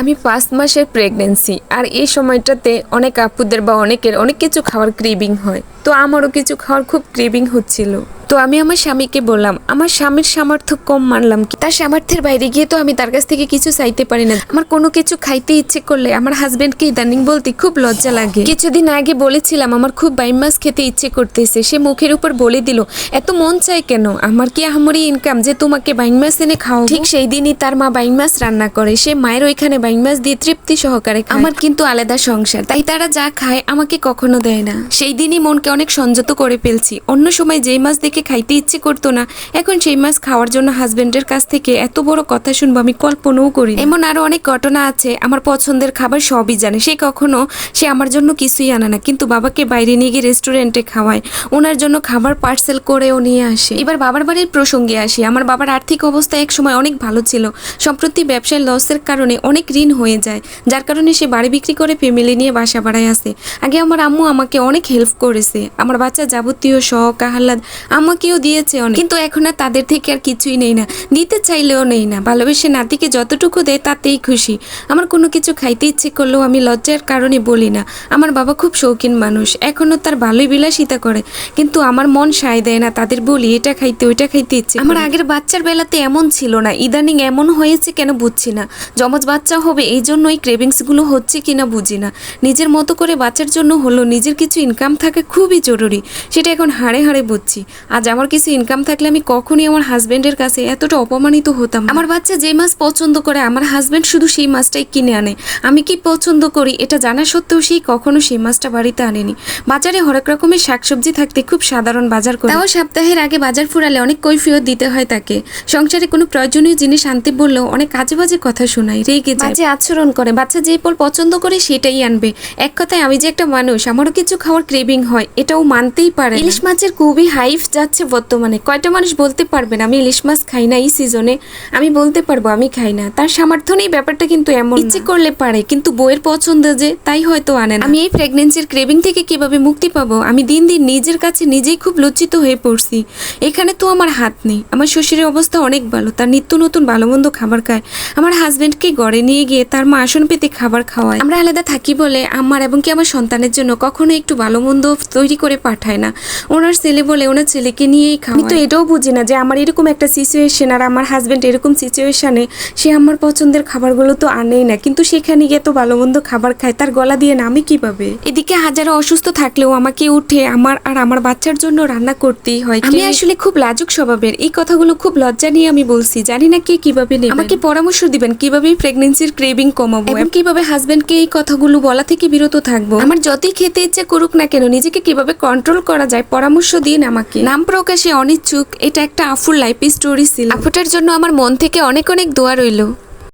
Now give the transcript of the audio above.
আমি পাঁচ মাসের প্রেগনেন্সি আর এই সময়টাতে অনেক আপুদের বা অনেকের অনেক কিছু খাওয়ার ক্রিভিং হয়। তো আমারও কিছু খাওয়ার খুব ক্রিভিং হচ্ছিল। তো আমি আমার স্বামীকে বললাম, আমার স্বামীর সামর্থ্য কম মানলাম কি? তার সামর্থ্যের বাইরে গিয়ে তো আমি তার কাছ থেকে কিছু চাইতে পারি না। আমার কোনো কিছু খাইতে ইচ্ছে করলে আমার হাজবেন্ডকে ইদানিং বলতে খুব লজ্জা লাগে। কিছুদিন আগে বলেছিলাম, আমার খুব বাইম মাছ খেতে ইচ্ছে করতেছে। সে মুখের উপর বলে দিল, এত মন চাই কেন? আমার কি আহামরি ইনকাম যে তোমাকে বাইং মাছ এনে খাও ঠিক সেই দিনই তার মা বাইং মাছ রান্না করে। সে মায়ের ওইখানে বাইং মাছ দিয়ে তৃপ্তি সহকারে আমার কিন্তু আলাদা সংসার, তাই তারা যা খায় আমাকে কখনো দেয় না। সেই দিনই মনকে অনেক সংযত করে ফেলছি। অন্য সময় যেই মাছ দেখে খাইতে ইচ্ছে করতো না। এখন সেই মাছ খাওয়ার জন্য হাজবেন্ডের কাছ থেকে এত বড় কথা শুনব, আমি কল্পনাও করি এমন আরও অনেক ঘটনা আছে, আমার পছন্দের খাবার সবই জানে। সে কখনো, সে আমার জন্য কিছুই আনে না, কিন্তু বাবাকে বাইরে নিয়ে গিয়ে রেস্টুরেন্টে খাওয়ায়। ওনার জন্য খাবার পার্সেল করেও নিয়ে আসে। এবার বাবার বাড়ির প্রসঙ্গে আসি। আমার বাবার আর্থিক অবস্থা এক সময় অনেক ভালো ছিল। সম্প্রতি ব্যবসায় লসের কারণে অনেক ঋণ হয়ে যায়, যার কারণে সে বাড়ি বিক্রি করে ফ্যামিলি নিয়ে বাসা বাড়ায় আসে। আগে আমার আম্মু আমাকে অনেক হেল্প করেছে। আমার বাচ্চা যাবতীয় শখ, আহ্লাদ আমাকেও দিয়েছে অনেক কিন্তু এখন আর তাদের থেকে আর কিছুই নেই না। দিতে চাইলেও নেই না। ভালোবেসে নাতিকে যতটুকু দেয় তাতেই খুশি। আমার কোনো কিছু খাইতে ইচ্ছে করলেও আমি লজ্জার কারণে বলি না। আমার বাবা খুব শৌখিন মানুষ। এখনও তার ভালোই বিলাসিতা করে। কিন্তু আমার মন সায় দেয় না তাদের বলি এটা খাইতে ওইটা খাইতে ইচ্ছে আমার আগের বাচ্চার বেলাতে এমন ছিল না। ইদানিং এমন হয়েছে কেন বুঝছি না। যমজ বাচ্চা হবে এই জন্য এই ক্রেভিংসগুলো হচ্ছে কিনা বুঝি না। নিজের মতো করে বাচ্চার জন্য হলো নিজের কিছু ইনকাম থাকা খুবই জরুরি। সেটা এখন হাড়ে হাড়ে বুঝছি। আজ আমার কিছু ইনকাম থাকলে আমি কখনই আমার হাজবেন্ডের কাছে এতটা অপমানিত হতাম আমার বাচ্চা যে মাছ পছন্দ করে, আমার হাজবেন্ড শুধু সেই মাছটাই কিনে আনে। আমি কি পছন্দ করি এটা জানা সত্ত্বেও সেই কখনো সেই মাছটা বাড়িতে আনেনি। বাজারে হরেক রকমের শাকসবজি থাকতে খুব সাধারণ বাজার করে। তাও সপ্তাহের আগে বাজার ফুরালে অনেক কৈফিয়ত দিতে হয় তাকে। সংসারে কোনো প্রয়োজনীয় জিনিস আনতে বললেও অনেক কাজে বাজে কথা শোনায়, রেগে বাজে আচরণ করে। বাচ্চা যে ফল পছন্দ করে সেটাই আনবে। এক কথায় আমি যে একটা মানুষ, আমারও কিছু খাওয়ার ক্রেভিং হয়, এটাও মানতেই পারে ইলিশ মাছের খুবই হাইফ যাচ্ছে বর্তমানে। কয়টা মানুষ বলতে পারবেন আমি ইলিশ মাছ খাই না এই সিজনে আমি বলতে পারব আমি খাই না। তার সামর্থ্য নেই ব্যাপারটা কিন্তু এমন ইচ্ছে করলে পারে কিন্তু বইয়ের পছন্দ যে তাই হয়তো আনে আমি এই প্রেগনেন্সির ক্রেভিং থেকে কীভাবে মুক্তি পাবো? আমি দিন দিন নিজের কাছে নিজেই খুব লজ্জিত হয়ে পড়ছি। এখানে তো আমার হাত নেই আমার শ্বশুরের অবস্থা অনেক ভালো তার নিত্য নতুন ভালো মন্দ খাবার খায়। আমার হাজবেন্ডকে গড়ে নিয়ে গিয়ে তার মা আসন পেতে খাবার খাওয়ায়। আমরা আলাদা থাকি বলে আমার এবং কি আমার সন্তানের জন্য কখনো একটু ভালো মন্দ তৈরি করে পাঠায় না। ওনার ছেলে বলে ওনার ছেলেকে নিয়েই খাওয়া আমি তো এটাও বুঝি না যে আমার এরকম একটা সিচুয়েশন আর আমার হাজবেন্ড এরকম সিচুয়েশনে সে আমার পছন্দের খাবারগুলো তো আনেই না। কিন্তু সেখানে গিয়ে তো ভালো মন্দ খাবার খায় তার গলা দিয়ে নামে কীভাবে? এদিকে হাজারো অসুস্থ থাকলেও আমাকে উঠে আমার আর আমার বাচ্চার জন্য রান্না করতেই হয়। আমি আসলে খুব লাজুক স্বভাবের। এই কথাগুলো খুব লজ্জা নিয়ে আমি বলছি। জানি না কে কীভাবে নেবেন। আমাকে পরামর্শ দিবেন কীভাবে প্রেগনেন্সির ক্রেভিং কমাবো। এবং কীভাবে হাজবেন্ডকে এই কথাগুলো বলা থেকে বিরত থাকব। আমার যতই খেতে ইচ্ছে করুক না কেন নিজেকে কীভাবে কন্ট্রোল করা যায় পরামর্শ দিন আমাকে। নাম প্রকাশে অনিচ্ছুক, এটা একটা আফুর লাইফ স্টোরি ছিল। আফুটার জন্য আমার মন থেকে অনেক অনেক দোয়া রইল।